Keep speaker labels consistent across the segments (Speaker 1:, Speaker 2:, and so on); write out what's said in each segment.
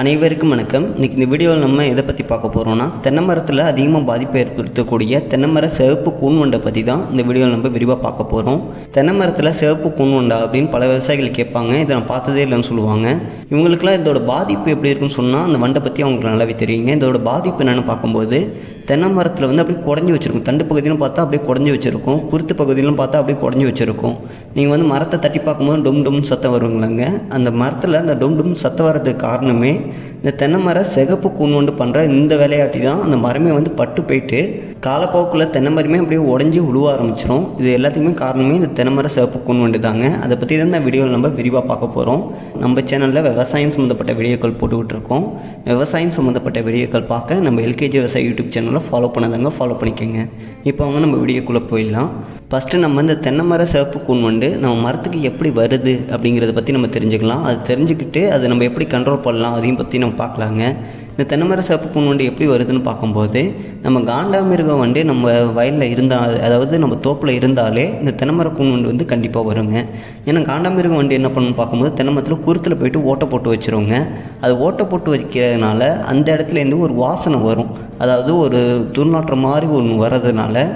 Speaker 1: அனைவருக்கும் வணக்கம். இன்றைக்கி இந்த வீடியோவில் நம்ம எதை பற்றி பார்க்க போகிறோம்னா தென்னை மரத்தில் அதிகமாக பாதிப்பை ஏற்படுத்தக்கூடிய தென்னைமர சிவப்பு கூண்வண்டை பற்றி தான் இந்த வீடியோவில் நம்ம விரிவாக பார்க்க போகிறோம் தென்னை மரத்தில் சிவப்பு கூண்வண்டா அப்படின்னு பல விவசாயிகள் கேட்பாங்க. இதை நான் பார்த்ததே இல்லைன்னு சொல்லுவாங்க. இவங்களுக்குலாம் இதோட பாதிப்பு எப்படி இருக்குன்னு சொன்னால் அந்த வண்டை பற்றி அவங்களுக்கு நல்லாவே தெரியுங்க. இதோட பாதிப்பு என்னென்னு பார்க்கும்போது தென்னை மரத்தில் வந்து அப்படியே குடஞ்சி வச்சுருக்கும். தண்டு பகுதியிலும் பார்த்தா அப்படியே குடஞ்சி வச்சுருக்கும். குருத்து பகுதியிலும் பார்த்தா அப்படியே குடஞ்சி வச்சுருக்கும். நீங்கள் வந்து மரத்தை தட்டி பார்க்கும்போது டும் டும் சத்தம் வருங்களாங்க. அந்த மரத்தில் அந்த டும் டும் சத்தம் வர்றதுக்கு காரணமே இந்த தென்னை மரம் சிகப்பு கூண்டு பண்ணுற இந்த விளையாட்டி தான் அந்த மரமே வந்து பட்டு போயிட்டு காலப்போக்கில் தென்னை மரமே அப்படியே உடஞ்சி உழுவ ஆரம்பிச்சிரும். இது எல்லாத்துக்குமே காரணமே இந்த தென்னை மரம் சிவப்பு கூண்டு தாங்க. அதை பற்றி தான் இந்த வீடியோவில் நம்ம விரிவாக பார்க்க போகிறோம் நம்ம சேனலில் விவசாயம் சம்மந்தப்பட்ட வீடியோக்கள் போட்டுக்கிட்டு இருக்கோம். விவசாயம் சம்மந்தப்பட்ட வீடியோக்கள் பார்க்க நம்ம எல்கேஜி விவசாய யூடியூப் சேனலை ஃபாலோ பண்ணதாங்க ஃபாலோ பண்ணிக்கோங்க. இப்போ அவங்க நம்ம வீடியோக்குள்ளே போயிடலாம். ஃபஸ்ட்டு நம்ம இந்த தென்னை மர சிவப்பு கூன் வந்து நம்ம மரத்துக்கு எப்படி வருது அப்படிங்கிறத பற்றி நம்ம தெரிஞ்சுக்கலாம். அது தெரிஞ்சுக்கிட்டு அதை நம்ம எப்படி கண்ட்ரோல் பண்ணலாம் அதையும் பற்றி நம்ம பார்க்கலாங்க. இந்த தென்னைமர சிவப்பு கூண் வண்டு எப்படி வருதுன்னு பார்க்கும்போது நம்ம காண்டாமிருகம் வண்டி நம்ம வயலில் இருந்தால் அதாவது நம்ம தோப்பில் இருந்தாலே இந்த தென்னைமர கூன் வண்டு வந்து கண்டிப்பாக வருங்க. ஏன்னா காண்டாமிருகம் வண்டி என்ன பண்ணணும்னு பார்க்கும்போது தென்னமரத்தில் குருத்தில் போயிட்டு ஓட்டை போட்டு வச்சுருவோங்க. அது ஓட்டை போட்டு வைக்கிறதுனால அந்த இடத்துலேருந்து ஒரு வாசனை வரும். அதாவது ஒரு துர்நாற்றம் மாதிரி ஒன்று வர்றதுனால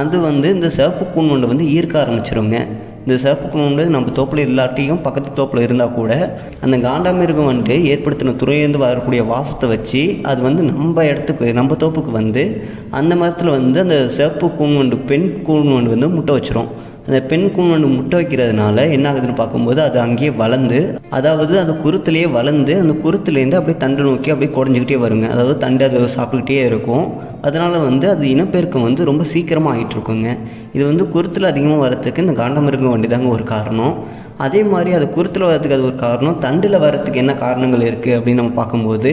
Speaker 1: அது வந்து இந்த சிவப்பு கூண் வண்டு வந்து ஈர்க்க ஆரம்பிச்சிருங்க. இந்த சிவப்பு கூன் நம்ம தோப்பில் இல்லாட்டியும் பக்கத்து தோப்பில் இருந்தால் கூட அந்த காண்டாமிருகம் வந்து ஏற்படுத்தின துறையிலேருந்து வரக்கூடிய வாசத்தை வச்சு அது வந்து நம்ம இடத்துக்கு நம்ம தோப்புக்கு வந்து அந்த மரத்தில் வந்து அந்த சிவப்பு கூண் வண்டு பெண் கூன் வண்டு வந்து முட்டை வச்சிரும். அந்த பெண் குமண்டு முட்டை வைக்கிறதுனால என்ன ஆகுதுன்னு பார்க்கும்போது அது அங்கேயே வளர்ந்து அதாவது அந்த குருத்துலேயே வளர்ந்து அந்த குருத்துலேருந்து அப்படியே தண்டு நோக்கி அப்படியே குடஞ்சிக்கிட்டே வருங்க. அதாவது தண்டு அது சாப்பிட்டுக்கிட்டே இருக்கும். அதனால் வந்து அது இனப்பெருக்கம் வந்து ரொம்ப சீக்கிரமாக ஆகிட்டு இருக்குங்க. இது வந்து குருத்தில் அதிகமாக வரத்துக்கு இந்த காண்டமிருகம் வண்டி தாங்க ஒரு காரணம். அதே மாதிரி அது குருத்தில் வரதுக்கு அது ஒரு காரணம். தண்டில் வரத்துக்கு என்ன காரணங்கள் இருக்குது அப்படின்னு நம்ம பார்க்கும்போது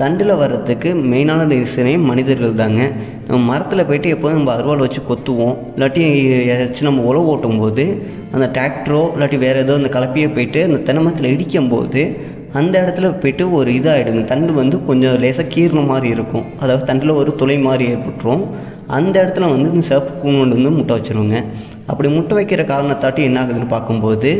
Speaker 1: தண்டில் வர்றதுக்கு மெயினான ரீசனே மனிதர்கள் தாங்க. நம்ம மரத்தில் போயிட்டு எப்போதும் நம்ம அருவாள் வச்சு கொத்துவோம். இல்லாட்டி ஏதாச்சும் நம்ம உழவு ஓட்டும் போது அந்த டிராக்டரோ இல்லாட்டி வேறு ஏதோ அந்த கலப்பையோ போயிட்டு அந்த தென்னை மரத்தில் இடிக்கும்போது அந்த இடத்துல போயிட்டு ஒரு இதாகிடுங்க தண்டு வந்து கொஞ்சம் லேசாக கீர்ன மாதிரி இருக்கும். அதாவது தண்டில் ஒரு துளை மாதிரி ஏற்பட்டுரும். அந்த இடத்துல வந்து இந்த சிவப்பு கூண்டு வந்து முட்டை வச்சுருவோங்க. அப்படி முட்டை வைக்கிற காரணத்தாட்டி என்ன ஆகுதுன்னு பார்க்கும்போது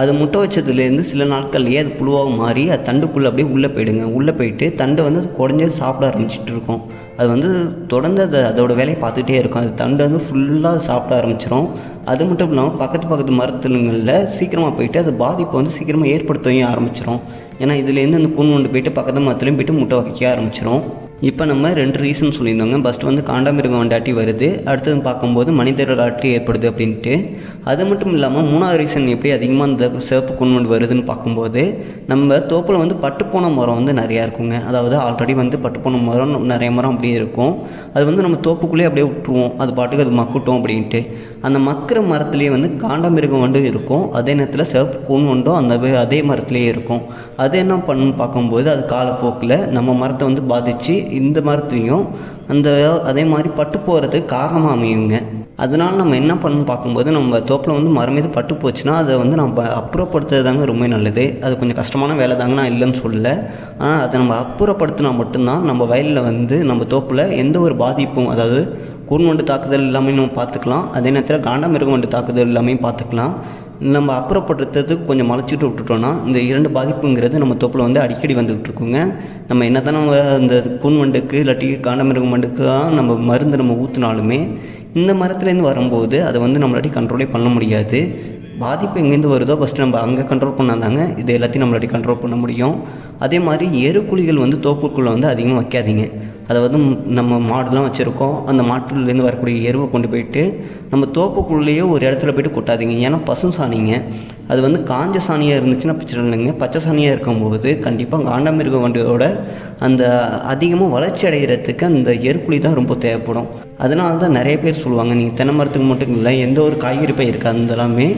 Speaker 1: அது முட்டை வச்சதுலேருந்து சில நாட்கள்லேயே அது புழுவாக மாறி அது தண்டுக்குள்ளே அப்படியே உள்ளே போயிடுங்க. உள்ளே போயிட்டு தண்டை வந்து அது குடஞ்சே சாப்பிட ஆரம்பிச்சிட்டு இருக்கும். அது வந்து தொடர்ந்து அதை அதோட வேலையை பார்த்துட்டே இருக்கும். அது தண்டை வந்து ஃபுல்லாக சாப்பிட ஆரம்பிச்சிடும் அது மட்டும் இல்லாமல் பக்கத்து பக்கத்து மருத்துவங்களில் சீக்கிரமாக போயிட்டு அது பாதிப்பை வந்து சீக்கிரமாக ஏற்படுத்தவும் ஆரம்பிச்சிடும் ஏன்னா இதுலேருந்து அந்த கூண் கொண்டு போயிட்டு பக்கத்து மரத்துலேயும் போயிட்டு முட்டை வைக்க ஆரம்பிச்சிடும் இப்போ நம்ம ரெண்டு ரீசன் சொல்லியிருந்தோங்க. ஃபஸ்ட்டு வந்து காண்டாமிருகம் வண்டாட்டி வருது. அடுத்தது பார்க்கும்போது மனிதர்கள் ஆட்டி ஏற்படுது அப்படின்ட்டு. அது மட்டும் இல்லாமல் மூணாவது ரீசன் எப்படி அதிகமாக இந்த சிவப்பு குன்வண்டு வருதுன்னு பார்க்கும்போது நம்ம தோப்பில் வந்து பட்டுப்போன மரம் வந்து நிறையா இருக்குங்க. அதாவது ஆல்ரெடி வந்து பட்டுப்போன மரம் நிறைய மரம் அப்படியே இருக்கும். அது வந்து நம்ம தோப்புக்குள்ளேயே அப்படியே விட்டுருவோம். அது பாட்டுக்கு அது மக்கட்டும் அப்படின்ட்டு. அந்த மக்கிற மரத்துலேயே வந்து காண்டாமிருகம் வண்டு இருக்கும். அதே நேரத்தில் சிவப்பு கூண் வண்டும் அந்த அதே மரத்துலேயே இருக்கும். அது என்ன பண்ணுன்னு பார்க்கும்போது அது காலப்போக்கில் நம்ம மரத்தை வந்து பாதித்து இந்த மரத்துலேயும் அந்த அதே மாதிரி பட்டு போகிறதுக்கு காரணமாக அமையுங்க. அதனால் நம்ம என்ன பண்ணணும்னு பார்க்கும்போது நம்ம தோப்பில் வந்து மரம் மீது பட்டு போச்சுன்னா அதை வந்து நம்ம அப்புறப்படுத்துறது தாங்க ரொம்ப நல்லது. அது கொஞ்சம் கஷ்டமான வேலை தாங்க நான் இல்லைன்னு சொல்லலை. ஆனால் அதை நம்ம அப்புறப்படுத்தினா மட்டும்தான் நம்ம வயலில் வந்து நம்ம தோப்பில் எந்த ஒரு பாதிப்பும் அதாவது கூர்வண்டு தாக்குதல் எல்லாமே நம்ம பார்த்துக்கலாம். அதே நேரத்தில் காண்டாமிருகம் வண்டு தாக்குதல் எல்லாமே பார்த்துக்கலாம். நம்ம அப்புறப்படுத்துறதுக்கு கொஞ்சம் மலைச்சிட்டு விட்டுட்டோன்னா இந்த இரண்டு பாதிப்புங்கிறது நம்ம தோப்பில் வந்து அடிக்கடி வந்துக்கிட்டு இருக்குங்க நம்ம என்ன தானே அந்த கூன் மண்டுக்கு இல்லாட்டி காண்டமிருக மண்டுக்கு தான் நம்ம மருந்து நம்ம ஊற்றினாலுமே இந்த மரத்துலேருந்து வரும்போது அதை வந்து நம்மளாட்டி கண்ட்ரோலே பண்ண முடியாது. பாதிப்பு எங்கேருந்து வருதோ ஃபஸ்ட்டு நம்ம அங்கே கண்ட்ரோல் பண்ணாதாங்க இது எல்லாத்தையும் நம்மளாட்டி கண்ட்ரோல் பண்ண முடியும். அதே மாதிரி எருக்குழிகள் வந்து தோப்புக்குள்ளே வந்து அதிகமாக வைக்காதீங்க. அதாவது வந்து நம்ம மாடுலாம் வச்சுருக்கோம். அந்த மாட்டுலேருந்து வரக்கூடிய எருவை கொண்டு போயிட்டு நம்ம தோப்புக்குள்ளேயே ஒரு இடத்துல போயிட்டு கொட்டாதீங்க. ஏன்னா பசு சாணிங்க. அது வந்து காஞ்ச சாணியாக இருந்துச்சுன்னா பிரச்சனை இல்லைங்க. பச்சை சாணியாக இருக்கும்போது கண்டிப்பாக காண்டாமிருக வண்டியோட அந்த அதிகமாக வளர்ச்சி அடைகிறதுக்கு அந்த எருக்குழி தான் ரொம்ப தேவைப்படும். அதனால தான் நிறைய பேர் சொல்லுவாங்க நீங்கள் தென்னை மரத்துக்கு மட்டும் இல்லை எந்த ஒரு காய்கறி பயிருக்கு அந்த எல்லாமே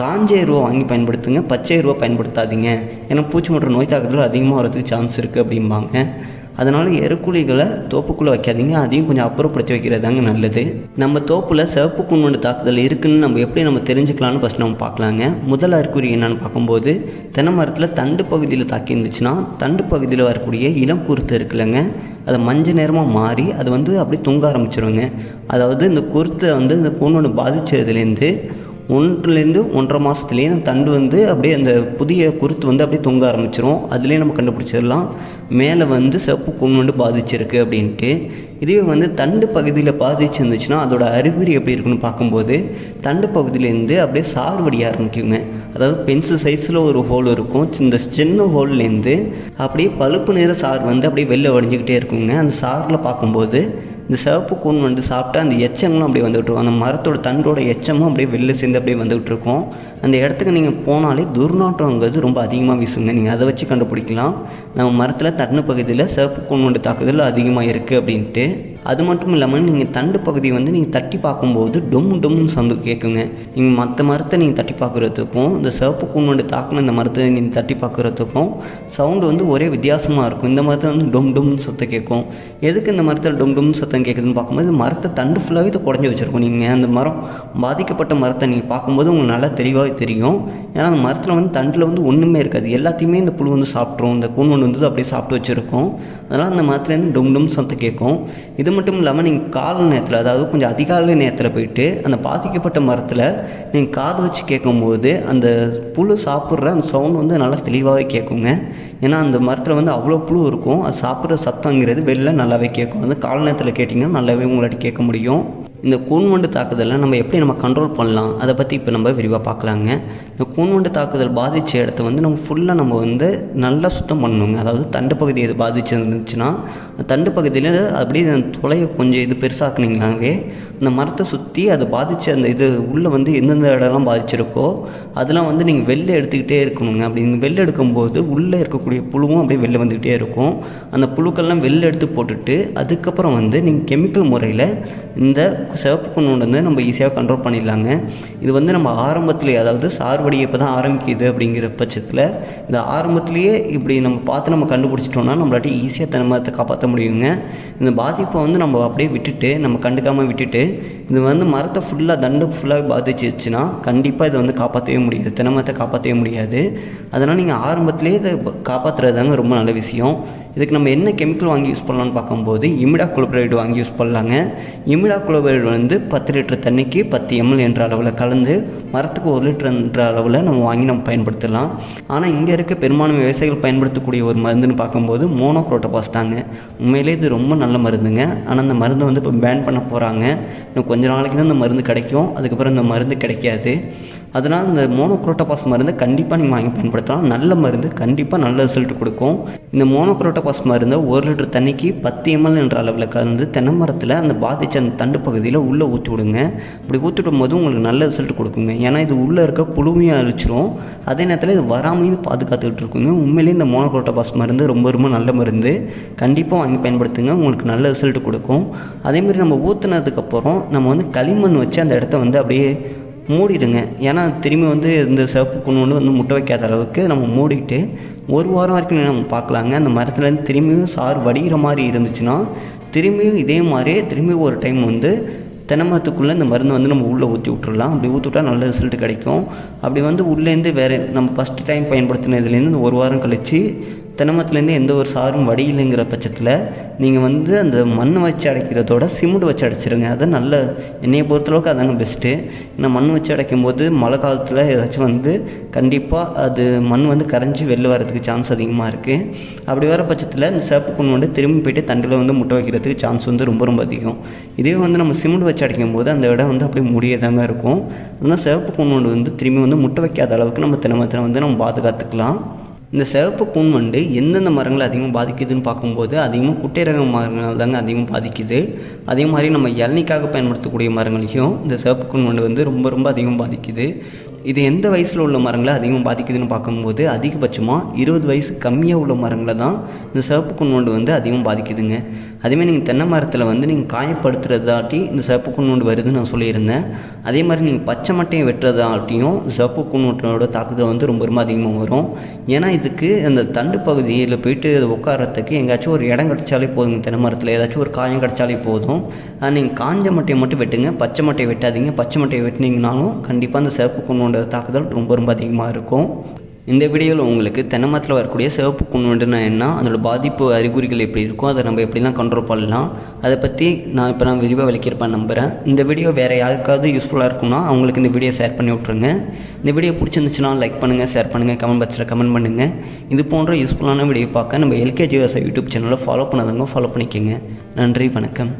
Speaker 1: காஞ்ச எருவை வாங்கி பயன்படுத்துங்க. பச்சை எருவை பயன்படுத்தாதீங்க. ஏன்னா பூச்சி மற்றும் நோய் தாக்கத்தில் அதிகமாக வரதுக்கு சான்ஸ் இருக்குது அப்படிம்பாங்க. அதனால் எருக்குழிகளை தோப்புக்குள்ளே வைக்காதீங்க. அதையும் கொஞ்சம் அப்புறப்படுத்தி வைக்கிறது தாங்க நல்லது. நம்ம தோப்பில் சிவப்பு குன்வண்டு தாக்குதல் இருக்குதுன்னு நம்ம எப்படி நம்ம தெரிஞ்சுக்கலாம்னு ஃபஸ்ட் நம்ம பார்க்கலாங்க. முதல் அறிகுறி என்னன்னு பார்க்கும்போது தென்னை மரத்தில் தண்டு பகுதியில் தாக்கி இருந்துச்சுன்னா தண்டு பகுதியில் வரக்கூடிய இளம் குருத்து இருக்குல்லங்க. அதை மஞ்சள் நேரமாக மாறி அது வந்து அப்படியே தொங்க ஆரம்பிச்சிருங்க. அதாவது இந்த குருத்தை வந்து இந்த கூனோட பாதிச்சதுலேருந்து ஒன்றுலேருந்து ஒன்றரை மாதத்துலேயே அந்த தண்டு வந்து அப்படியே அந்த புதிய குருத்து வந்து அப்படியே தொங்க ஆரம்பிச்சிரும். அதுலேயே நம்ம கண்டுபிடிச்சிடலாம். மேலே வந்து சிவப்பு கூன் வந்து பாதிச்சிருக்கு அப்படின்ட்டு. இதுவே வந்து தண்டு பகுதியில் பாதிச்சிருந்துச்சுன்னா அதோட அறிகுறி எப்படி இருக்குன்னு பார்க்கும்போது தண்டு பகுதியிலேருந்து அப்படியே சாறு ஆரம்பிக்குங்க. அதாவது பென்சில் சைஸில் ஒரு ஹோல் இருக்கும். இந்த சின்ன ஹோல்லேருந்து அப்படியே பழுப்பு நிற சாறு வந்து அப்படியே வெளில வடிஞ்சிக்கிட்டே இருக்குங்க. அந்த சாரில் பார்க்கும்போது இந்த சிவப்பு கூன் வந்து சாப்பிட்டா அந்த எச்சங்களும் அப்படியே வந்துகிட்டு இருக்கும். அந்த மரத்தோட தண்டோட எச்சமும் அப்படியே வெளில சேர்ந்து அப்படியே வந்துகிட்டு இருக்கும். அந்த இடத்துக்கு நீங்கள் போனாலே துர்நாற்றங்கிறது ரொம்ப அதிகமாக வீசுங்க. நீங்கள் அதை வச்சு கண்டுபிடிக்கலாம். நம்ம மரத்தில் தண்டு பகுதியில் சிவப்பு கூன் தாக்குதல் அதிகமாக இருக்குது அப்படின்ட்டு. அது மட்டும் இல்லாமல் நீங்கள் தண்டு பகுதியை வந்து நீங்கள் தட்டி பார்க்கும்போது டொம் டொம்னு சந்து கேட்குங்க. நீங்கள் மற்ற மரத்தை நீங்கள் தட்டி பார்க்குறதுக்கும் இந்த சிவப்பு கூன் தாக்கின தாக்குன இந்த மரத்தை நீங்கள் தட்டி பார்க்குறதுக்கும் சவுண்டு வந்து ஒரே வித்தியாசமாக இருக்கும். இந்த மரத்தை வந்து டொம் டொம்னு சத்தம் கேட்கும். எதுக்கு இந்த மரத்தில் டொம் டொம்னு சத்தம் கேட்குதுன்னு பார்க்கும்போது மரத்தை தண்டு ஃபுல்லாகவே இதை குறைஞ்சி வச்சுருக்கோம். நீங்கள் அந்த மரம் பாதிக்கப்பட்ட மரத்தை நீங்கள் பார்க்கும்போது உங்களுக்கு நல்லா தெளிவாகவே தெரியும். ஏன்னா அந்த மரத்தில் வந்து தண்டில் வந்து ஒன்றுமே இருக்காது. எல்லாத்தையுமே இந்த புழு வந்து சாப்பிட்ரும் இந்த கூன் ஒன்று வந்து அப்படியே சாப்பிட்டு வச்சுருக்கோம். அதனால் அந்த மரத்துலேருந்து டொம் டொம் சத்தம் கேட்கும். இது மட்டும் இல்லாமல் நீங்கள் கால நேரத்தில் அதாவது கொஞ்சம் அதிகாலை நேரத்தில் போயிட்டு அந்த பாதிக்கப்பட்ட மரத்தில் நீங்கள் காது வச்சு கேட்கும்போது அந்த புழு சாப்பிட்ற அந்த சவுண்ட் வந்து நல்லா தெளிவாகவே கேட்குங்க ஏன்னா அந்த மரத்தில் வந்து அவ்வளோ புழு இருக்கும். அது சாப்பிட்ற சத்தங்கிறது வெளில நல்லாவே கேட்கும் அது கால நேரத்தில் கேட்டிங்கன்னா நல்லாவே உங்களாட்டி கேட்க முடியும். இந்த கூன்வண்டு தாக்குதலை நம்ம எப்படி நம்ம கண்ட்ரோல் பண்ணலாம்? அதை பற்றி இப்போ நம்ம விரிவாக பார்க்கலாங்க. இந்த கூன்வண்டு தாக்குதல் பாதித்த இடத்த வந்து நம்ம ஃபுல்லாக நம்ம வந்து நல்லா சுத்தம் பண்ணணுங்க. அதாவது தண்டு பகுதி எது பாதிச்சிருந்துச்சுன்னா அந்த தண்டு பகுதியில் அப்படியே அந்த துளையை கொஞ்சம் இது பெருசாக்குனீங்களாவே இந்த மரத்தை சுற்றி அது பாதித்த அந்த இது உள்ளே வந்து எந்தெந்த இடம்லாம் பாதிச்சிருக்கோ அதெல்லாம் வந்து நீங்கள் வெளில எடுத்துக்கிட்டே இருக்கணுங்க. அப்படி நீங்கள் வெளில எடுக்கும்போது உள்ளே இருக்கக்கூடிய புழுவும் அப்படியே வெளில வந்துக்கிட்டே இருக்கும். அந்த புழுக்கள்லாம் வெளில எடுத்து போட்டுட்டு அதுக்கப்புறம் வந்து நீங்கள் கெமிக்கல் முறையில் இந்த சிவப்பு கொண்டு வந்து நம்ம ஈஸியாக கண்ட்ரோல் பண்ணிடலாங்க. இது வந்து நம்ம ஆரம்பத்துலேயே அதாவது சார்வடி இப்போ தான் ஆரம்பிக்குது அப்படிங்கிற பட்சத்தில் இந்த ஆரம்பத்துலேயே இப்படி நம்ம பார்த்து நம்ம கண்டுபிடிச்சிட்டோம்னா நம்மளாட்டி ஈஸியாக தன்மரத்தை காப்பாற்ற முடியுங்க. இந்த பாதிப்பை வந்து நம்ம அப்படியே விட்டுட்டு நம்ம கண்டுக்காமல் விட்டுட்டு இது வந்து மரத்தை ஃபுல்லாக தண்டு ஃபுல்லாகவே பாதிச்சிருச்சுன்னா கண்டிப்பாக இதை வந்து காப்பாற்றவே முடியாது. தினமரத்தை காப்பாற்றவே முடியாது. அதனால் நீங்கள் ஆரம்பத்துலேயே இதை காப்பாற்றுறது தாங்க ரொம்ப நல்ல விஷயம். இதுக்கு நம்ம என்ன கெமிக்கல் வாங்கி யூஸ் பண்ணலாம்னு பார்க்கும்போது இமிடா குளோபரைடு வாங்கி யூஸ் பண்ணலாங்க. இமிடா குளோபரைடு வந்து பத்து லிட்டர் தண்ணிக்கு பத்து எம்எல் என்ற அளவில் கலந்து மரத்துக்கு ஒரு லிட்டர் என்ற அளவில் நம்ம வாங்கி நம்ம பயன்படுத்தலாம். ஆனால் இங்கே இருக்க பெரும்பாலும் விவசாயிகள் பயன்படுத்தக்கூடிய ஒரு மருந்துன்னு பார்க்கும்போது மோனோக்ரோட்டோபாஸ் தாங்க. உண்மையிலே இது ரொம்ப நல்ல மருந்துங்க. ஆனால் அந்த மருந்தை வந்து இப்போ பேன் பண்ண போகிறாங்க இன்னும் கொஞ்ச நாளைக்கு தான் இந்த மருந்து கிடைக்கும். அதுக்கப்புறம் இந்த மருந்து கிடைக்காது. அதனால் இந்த மோனோக்ரோட்டோபாஸ் மருந்தை கண்டிப்பாக நீங்கள் வாங்கி பயன்படுத்தலாம். நல்ல மருந்து கண்டிப்பாக நல்ல ரிசல்ட் கொடுக்கும். இந்த மோனோக்ரோட்டோபாஸ் மருந்தை ஒரு லிட்டர் தண்ணிக்கு பத்து எம்எல் என்ற அளவில் கலந்து தென்னை மரத்தில் அந்த பாதித்த அந்த தண்டு பகுதியில் உள்ளே ஊற்றி விடுங்க. அப்படி ஊற்றி விடும்போது உங்களுக்கு நல்ல ரிசல்ட் கொடுக்குங்க. ஏன்னா இது உள்ளே இருக்க புழுமையை அழிச்சிரும். அதே நேரத்தில் இது வராமையும் பாதுகாத்துக்கிட்டு இருக்குங்க. உண்மையிலேயே இந்த மோனோக்ரோட்டோபாஸ் மருந்து ரொம்ப ரொம்ப நல்ல மருந்து. கண்டிப்பாக வாங்கி பயன்படுத்துங்க. உங்களுக்கு நல்ல ரிசல்ட் கொடுக்கும். அதேமாதிரி நம்ம ஊற்றுனதுக்கப்புறம் நம்ம வந்து களிமண் வச்சு அந்த இடத்த வந்து அப்படியே மூடிடுங்க. ஏன்னா திரும்பி வந்து இந்த சிவப்பு குண்ணு வந்து வந்து முட்டை வைக்காத அளவுக்கு நம்ம மூடிட்டு ஒரு வாரம் வரைக்கும் நம்ம பார்க்கலாங்க. அந்த மரத்துலேருந்து திரும்பியும் சாறு வடிகிற மாதிரி இருந்துச்சுன்னா திரும்பியும் இதே மாதிரியே திரும்பியும் ஒரு டைம் வந்து தென்னமரத்துக்குள்ளே இந்த மருந்து வந்து நம்ம உள்ளே ஊற்றி விட்டுறலாம். அப்படி ஊற்றிவிட்டா நல்ல ரிசல்ட் கிடைக்கும். அப்படி வந்து உள்ளேருந்து வேறு நம்ம ஃபஸ்ட்டு டைம் பயன்படுத்தின இதுலேருந்து ஒரு வாரம் கழித்து தென்னமரத்துலேருந்து எந்த ஒரு சாரும் வடியில்லைங்கிற பட்சத்தில் நீங்கள் வந்து அந்த மண் வச்சு அடைக்கிறதோட சிமெண்ட் வச்சு அடைச்சிருங்க. அது நல்ல என்னையை பொறுத்தளவுக்கு அதாங்க பெஸ்ட்டு ஏன்னா மண் வச்சு அடைக்கும் போது மழை காலத்தில் ஏதாச்சும் வந்து கண்டிப்பாக அது மண் வந்து கரைஞ்சி வெளில வரதுக்கு சான்ஸ் அதிகமாக இருக்குது அப்படி வர பட்சத்தில் இந்த சேப்பு புண் வந்து திரும்பி போயிட்டு தண்டில் வந்து முட்டை வைக்கிறதுக்கு சான்ஸ் வந்து ரொம்ப ரொம்ப அதிகம். இதே வந்து நம்ம சிமெண்ட் வச்சு அடைக்கும் போது அந்த இடம் வந்து அப்படியே முடியதாங்க இருக்கும். ஆனால் சிவப்பு கூண்டு வந்து திரும்பி வந்து முட்டை வைக்காத அளவுக்கு நம்ம தினமத்தில் வந்து நம்ம பாதுகாத்துக்கலாம். இந்த சிவப்பு கூன் வண்டு எந்தெந்த மரங்களை அதிகமாக பாதிக்குதுன்னு பார்க்கும்போது அதிகமாக குட்டை ரக மரங்கள் தாங்க அதிகமாக பாதிக்குது. அதே மாதிரி நம்ம இளநிக்காக பயன்படுத்தக்கூடிய மரங்களையும் இந்த சிவப்பு கூன் வண்டு வந்து ரொம்ப ரொம்ப அதிகமாக பாதிக்குது. இது எந்த வயசில் உள்ள மரங்களை அதிகமாக பாதிக்குதுன்னு பார்க்கும்போது அதிகபட்சமாக இருபது வயசு கம்மியாக உள்ள மரங்களை தான் இந்த சிவப்பு கூன் வண்டு வந்து அதிகமாக பாதிக்குதுங்க. அதேமாதிரி நீங்கள் தென்னை மரத்தில் வந்து நீங்கள் காயப்படுத்துறதாட்டி இந்த சிவப்பு குன்னோண்டு வருதுன்னு நான் சொல்லியிருந்தேன். அதே மாதிரி நீங்கள் பச்சை மட்டையை வெட்டுறதாட்டியும் சிவப்பு குன்னோட்டோட தாக்குதல் வந்து ரொம்ப ரொம்ப அதிகமாக வரும். ஏன்னா இதுக்கு அந்த தண்டு பகுதியில் போயிட்டு அது உட்காரத்துக்கு எங்கேயாச்சும் ஒரு இடம் கிடச்சாலே போதுங்க தென்னை மரத்தில். ஏதாச்சும் ஒரு காயம் கிடச்சாலே போதும். நீங்கள் காஞ்ச மட்டையை மட்டும் வெட்டுங்க. பச்சை மட்டையை வெட்டாதீங்க. பச்சை மட்டையை வெட்டினீங்கனாலும் கண்டிப்பாக அந்த சிவப்பு குன்னோட தாக்குதல் ரொம்ப ரொம்ப அதிகமாக இருக்கும். இந்த வீடியோவில் உங்களுக்கு தென்னமரத்தில் வரக்கூடிய சிவப்பு குன்வண்டுனா என்ன அதோட பாதிப்பு அறிகுறிகள் எப்படி இருக்கும் அதை நம்ம எப்படிலாம் கண்ட்ரோல் பண்ணலாம் அதை பற்றி நான் இப்போ நான் விரிவாக விளக்கியிருப்பேன் நம்புகிறேன் இந்த வீடியோ வேறு யாருக்காவது யூஸ்ஃபுல்லாக இருக்கும்னா அவங்களுக்கு இந்த வீடியோ ஷேர் பண்ணி விட்ருங்க இந்த வீடியோ பிடிச்சிருந்துச்சுன்னா லைக் பண்ணுங்கள் ஷேர் பண்ணுங்கள் கமெண்ட் பாக்ஸில் கமெண்ட் பண்ணுங்கள் இது போன்ற யூஸ்ஃபுல்லான வீடியோ பார்க்க நம்ம எல்கேஜி யூடியூப் சேனலை ஃபாலோ பண்ணாதவங்க ஃபாலோ பண்ணிக்கோங்க. நன்றி வணக்கம்.